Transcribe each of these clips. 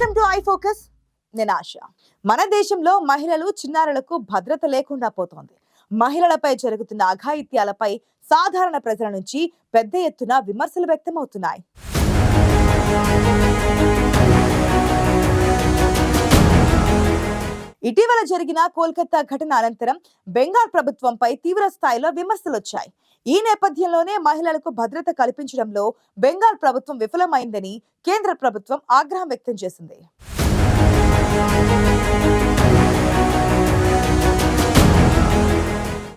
Focus నేను ఆశ. మన దేశంలో మహిళలు చిన్నారులకు భద్రత లేకుండా పోతోంది. మహిళలపై జరుగుతున్న అఘాయిత్యాలపై సాధారణ ప్రజల నుంచి పెద్ద ఎత్తున విమర్శలు వ్యక్తమవుతున్నాయి. ఇటీవల జరిగిన కోల్కతా ఘటన అనంతరం బెంగాల్ ప్రభుత్వంపై తీవ్ర స్థాయిలో విమర్శలు వచ్చాయి ఈ నేపథ్యంలోనే మహిళలకు భద్రత కల్పించడంలో బెంగాల్ ప్రభుత్వం విఫలమైందని కేంద్ర ప్రభుత్వం ఆగ్రహం వ్యక్తం చేసింది.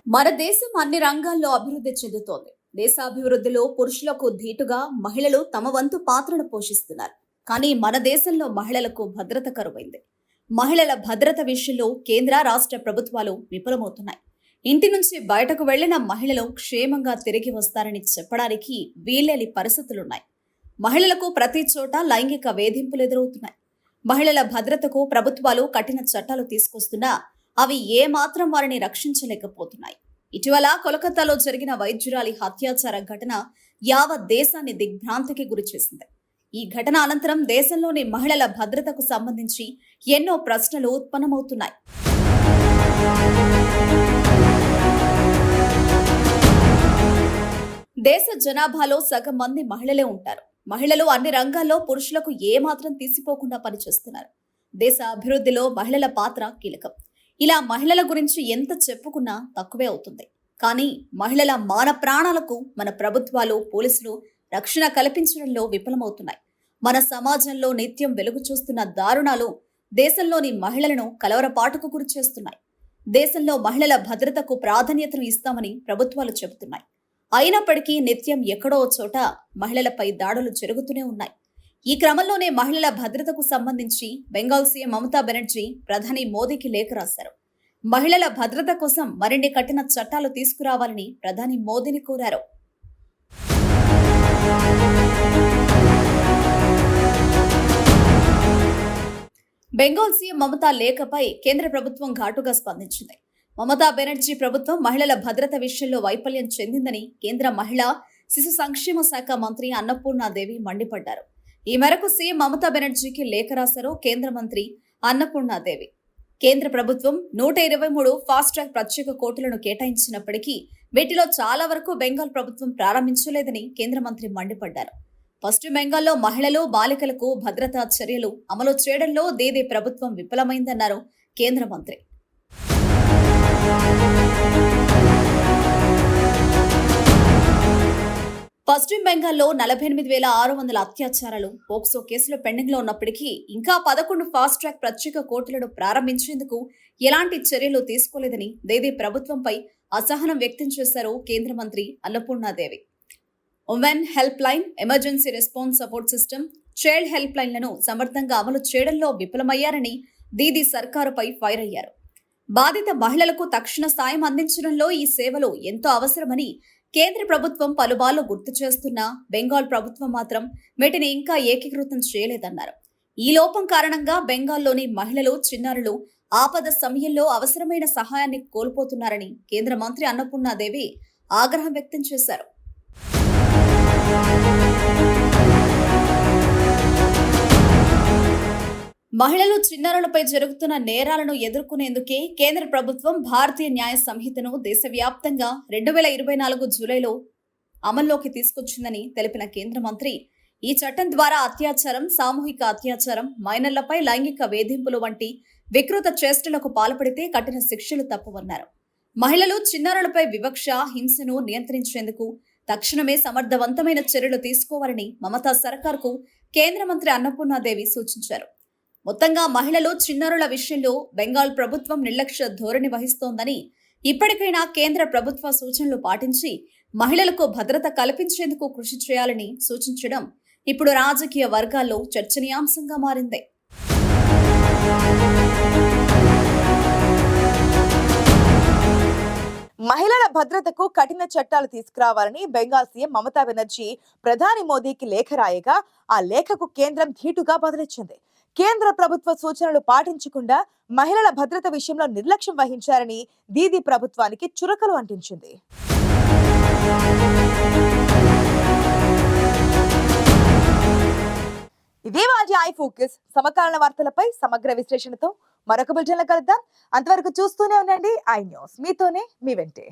మన దేశం అన్ని రంగాల్లో అభివృద్ధి చెందుతోంది. దేశాభివృద్ధిలో పురుషులకు ధీటుగా మహిళలు తమ వంతు పాత్రను పోషిస్తున్నారు. కానీ మన దేశంలో మహిళలకు భద్రత కరువైంది. మహిళల భద్రత విషయంలో కేంద్ర రాష్ట్ర ప్రభుత్వాలు విఫలమవుతున్నాయి. ఇంటి నుంచి బయటకు వెళ్ళిన మహిళలు క్షేమంగా తిరిగి వస్తారని చెప్పడానికి వీల్లేని పరిస్థితులున్నాయి. మహిళలకు ప్రతి చోట లైంగిక వేధింపులు ఎదురవుతున్నాయి. మహిళల భద్రతకు ప్రభుత్వాలు కఠిన చట్టాలు తీసుకొస్తున్నా అవి ఏమాత్రం వారిని రక్షించలేకపోతున్నాయి. ఇటీవల కోలకత్తాలో జరిగిన వైద్యురాలి హత్యాచార ఘటన యావత్ దేశాన్ని దిగ్భ్రాంతికి గురిచేసింది ఈ ఘటన అనంతరం దేశంలోని మహిళల భద్రతకు సంబంధించి ఎన్నో ప్రశ్నలు ఉత్పన్నమవుతున్నాయి. దేశ జనాభాలో సగం మంది మహిళలే ఉంటారు. మహిళలు అన్ని రంగాల్లో పురుషులకు ఏమాత్రం తీసిపోకుండా పనిచేస్తున్నారు. దేశ అభివృద్ధిలో మహిళల పాత్ర కీలకం. ఇలా మహిళల గురించి ఎంత చెప్పుకున్నా తక్కువే అవుతుంది. కానీ మహిళల మాన ప్రాణాలకు మన ప్రభుత్వాలు పోలీసులు రక్షణ కల్పించడంలో విఫలమవుతున్నాయి. మన సమాజంలో నిత్యం వెలుగు చూస్తున్న దారుణాలు దేశంలోని మహిళలను కలవరపాటుకు గురిచేస్తున్నాయి. దేశంలో మహిళల భద్రతకు ప్రాధాన్యతను ఇస్తామని ప్రభుత్వాలు చెబుతున్నాయి. అయినప్పటికీ నిత్యం ఎక్కడో చోట మహిళలపై దాడులు జరుగుతూనే ఉన్నాయి. ఈ క్రమంలోనే మహిళల భద్రతకు సంబంధించి బెంగాల్ సీఎం మమతా బెనర్జీ ప్రధాని మోదీకి లేఖ రాశారు. మహిళల భద్రత కోసం మరిన్ని కఠిన చట్టాలు తీసుకురావాలని ప్రధాని మోదీని కోరారు. బెంగాల్ సీఎం మమతా లేఖపై కేంద్ర ప్రభుత్వం ఘాటుగా స్పందించింది. మమతా బెనర్జీ ప్రభుత్వం మహిళల భద్రత విషయంలో వైఫల్యం చెందిందని కేంద్ర మహిళా శిశు సంక్షేమ శాఖ మంత్రి అన్నపూర్ణాదేవి మండిపడ్డారు. ఈ మేరకు సీఎం మమతా బెనర్జీకి లేఖ రాశారు కేంద్ర మంత్రి అన్నపూర్ణాదేవి. కేంద్ర ప్రభుత్వం నూట ఇరవై మూడు ఫాస్ట్ ట్రాక్ ప్రత్యేక కోర్టులను కేటాయించినప్పటికీ వీటిలో చాలా వరకు బెంగాల్ ప్రభుత్వం ప్రారంభించలేదని కేంద్ర మంత్రి మండిపడ్డారు. పశ్చిమ బెంగాల్లో మహిళలు బాలికలకు భద్రతా చర్యలు అమలు చేయడంలో దేదే ప్రభుత్వం విఫలమైందన్నారు కేంద్ర మంత్రి. పశ్చిమ బెంగాల్లో నలభై ఎనిమిది వేల ఆరు వందల అత్యాచారాలు. పోక్సో కేసులు పెండింగ్లో ఉన్నప్పటికీ ఇంకా పదకొండు ఫాస్ట్ ట్రాక్ ప్రత్యేక కోర్టులను ప్రారంభించేందుకు ఎలాంటి చర్యలు తీసుకోలేదని దేదీ ప్రభుత్వంపై అసహనం వ్యక్తం చేశారు కేంద్ర మంత్రి Annapurna Devi women help line emergency response support system child help లైన్లను సమర్థంగా అమలు చేయడంలో విఫలమయ్యారని దీదీ సర్కారుపై ఫైర్ అయ్యారు. బాధిత మహిళలకు తక్షణ సాయం అందించడంలో ఈ సేవలు ఎంతో అవసరమని కేంద్ర ప్రభుత్వం పలుబార్లు గుర్తు చేస్తున్నా బెంగాల్ ప్రభుత్వం మాత్రం వీటిని ఇంకా ఏకీకృతం చేయలేదన్నారు. ఈ లోపం కారణంగా బెంగాల్లోని మహిళలు చిన్నారులు ఆపద సమయంలో అవసరమైన సహాయాన్ని కోల్పోతున్నారని కేంద్ర మంత్రి అన్నపూర్ణాదేవి ఆగ్రహం వ్యక్తం చేశారు. మహిళలు చిన్నారులపై జరుగుతున్న నేరాలను ఎదుర్కొనేందుకే కేంద్ర ప్రభుత్వం భారతీయ న్యాయ సంహితను దేశవ్యాప్తంగా రెండు వేల ఇరవై నాలుగు జూలైలో అమల్లోకి తీసుకొచ్చిందని తెలిపిన కేంద్ర మంత్రి. ఈ చట్టం ద్వారా అత్యాచారం సామూహిక అత్యాచారం మైనర్లపై లైంగిక వేధింపులు వంటి వికృత చేష్టలకు పాల్పడితే కఠిన శిక్షలు తప్పవన్నారు. మహిళలు చిన్నారులపై వివక్ష హింసను నియంత్రించేందుకు తక్షణమే సమర్థవంతమైన చర్యలు తీసుకోవాలని మమతా సర్కార్కు కేంద్ర మంత్రి అన్నపూర్ణాదేవి సూచించారు. మొత్తంగా మహిళలు చిన్నారుల విషయంలో బెంగాల్ ప్రభుత్వం నిర్లక్ష్య ధోరణి వహిస్తోందని ఇప్పటికైనా కేంద్ర ప్రభుత్వ సూచనలు పాటించి మహిళలకు భద్రత కల్పించేందుకు కృషి చేయాలని సూచించడం ఇప్పుడు రాజకీయ వర్గాల్లో చర్చనీయాంశంగా మారింది. మహిళల భద్రతకు కఠిన చట్టాలు తీసుకురావాలని బెంగాల్ సీఎం మమతా బెనర్జీ ప్రధాని మోదీకి లేఖ రాయగా ఆ లేఖకు కేంద్రం ధీటుగా బదిలిచ్చింది. కేంద్ర ప్రభుత్వ సూచనలు పాటించకుండా మహిళల భద్రత విషయంలో నిర్లక్ష్యం వహించారని దీదీ ప్రభుత్వానికి చురకలు అంటించింది. ఇదే మాజీ ఐ ఫోకస్. సమకాలీన వార్తలపై సమగ్ర విశ్లేషణతో మరొక బులెటిన్లో కలుద్దాం. అంతవరకు చూస్తూనే ఉండండి. I news. మీతోనే మీ వెంటే.